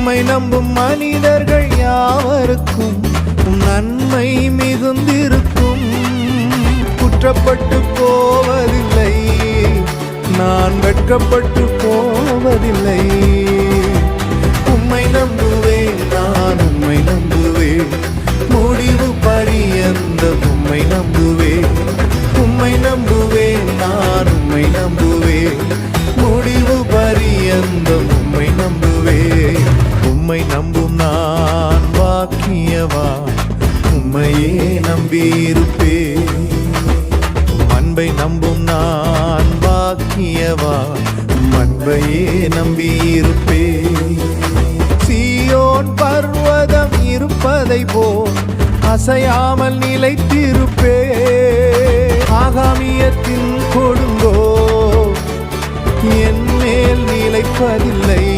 உம்மை நம்பும் மனிதர்கள் யாவருக்கும் நன்மை மிகுந்திருக்கும். குற்றப்பட்டு போவதில்லை நான் வெட்கப்பட்டு போவதில்லை. உம்மை நம்புவேன் நான் உம்மை நம்புவேன். முடிவு பரியந்த உம்மை நம்புவேன். உம்மை நம்புவேன் நான் உம்மை நம்புவேன். முடிவு பரியந்த உம்மை நம்பும் நான் வாக்கியவா உம்மையே நம்பியிருப்பே. அன்பை நம்பும் நான் வாக்கியவா உம் அன்பையே நம்பியிருப்பே. சீயோன் பர்வதம் இருப்பதை போல் அசையாமல் நிலைத்திருப்பே. ஆகாமியத்தின் கொடுங்கோ. என் மேல் நிலைப்பதில்லை.